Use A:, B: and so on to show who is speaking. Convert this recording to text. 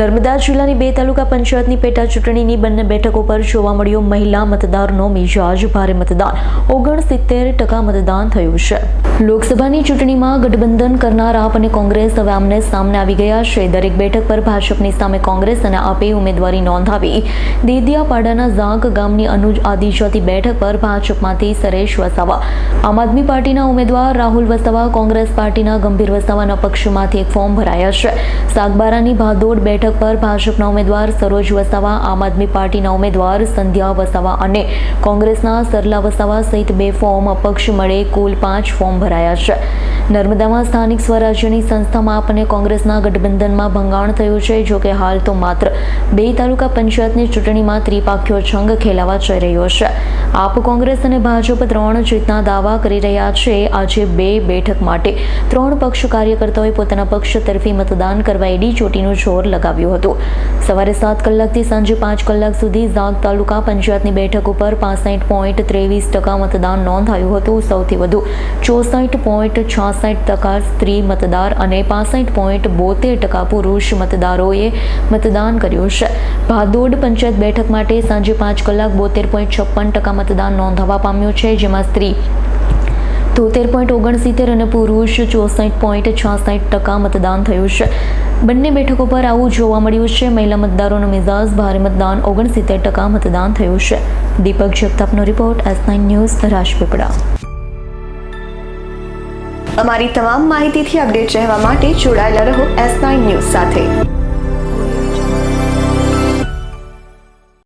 A: નર્મદા જિલ્લાની બે તાલુકા પંચાયતની પેટા ચૂંટણીની બંને બેઠકો પર જોવા મળ્યો મહિલા મતદારનો મિજાજ ભારે મતદાન. ઓગણસિત્તેર ટકા મતદાન થયું છે. લોકસભાની ચૂંટણીમાં ગઠબંધન કરનાર આપ અને કોંગ્રેસ હવે આમને સામને આવી ગયા છે. દરેક બેઠક પર ભાજપની સામે કોંગ્રેસ અને આપે ઉમેદવારી નોંધાવી. દેદિયાપાડાના ઝાંક ગામની અનુજ આદિજાતિ બેઠક પર ભાજપમાંથી સરેશ વસાવા. આમ આદમી પાર્ટીના ઉમેદવાર રાહુલ વસાવા કોંગ્રેસ પાર્ટીના ગંભીર વસાવાના પક્ષમાંથી એક ફોર્મ ભરાયા છે. સાગબારાની ભાદોડ બેઠક પર ભાજપના ઉમેદવાર સરોજ વસાવા, આમ આદમી પાર્ટીના ઉમેદવાર સંધ્યા વસાવા અને કોંગ્રેસના સરલા વસાવા સહિત બે ફોર્મ અપક્ષ મળે, કુલ પાંચ ફોર્મ ભરાયા છે. નર્મદામાં સ્થાનિક સ્વરાજ્યની સંસ્થામાં આપ અને કોંગ્રેસના ગઠબંધનમાં ભંગાણ થયું છે, જો કે હાલ તો માત્ર બે તાલુકા પંચાયતની ચૂંટણીમાં ત્રિપાખ્યો જંગ ખેલાવા જઈ રહ્યો છે. આપ કોંગ્રેસ અને ભાજપ ત્રણ જીતના દાવા કરી રહ્યા છે. આજે બે બેઠક માટે ત્રણ પક્ષ કાર્યકર્તાઓએ પોતાના પક્ષ તરફી મતદાન કરવા એડી ચોટીનું જોર લગાવ્યું હતું. સવારે સાત કલાકથી સાંજે પાંચ કલાક સુધી ઝાગ તાલુકા પંચાયતની બેઠક ઉપર પાસઠ પોઈન્ટ ત્રેવીસ ટકા મતદાન નોંધાયું હતું. સૌથી વધુ ચોસઠ પોઈન્ટ છાસઠ ટકા સ્ત્રી મતદાર અને પાસઠ પોઈન્ટ બોતેર ટકા પુરુષ મતદારોએ મતદાન કર્યું છે. ભાદોડ પંચાયત બેઠક માટે સાંજે પાંચ કલાક બોતેર પોઈન્ટ છપ્પન ટકા મતદાન નોંધાવા પામ્યું છે, જેમાં સ્ત્રી તોતેર પોઈન્ટ ઓગણસિત્તેર અને પુરુષ ચોસઠ પોઈન્ટ છાસઠ ટકા મતદાન થયું છે. બંને બેઠકો પર આવું જોવા મળ્યું છે. મહિલા મતદારોનો મિજાજ ભારે મતદાન, ઓગણસિત્તેર ટકા મતદાન થયું છે. Deepak જગતાપનો report, S nine news, Rajpipla.
B: અમારી તમામ માહિતીથી અપડેટ રહેવા માટે જોડાયેલા રહો એસ નાઇન ન્યૂઝ સાથે.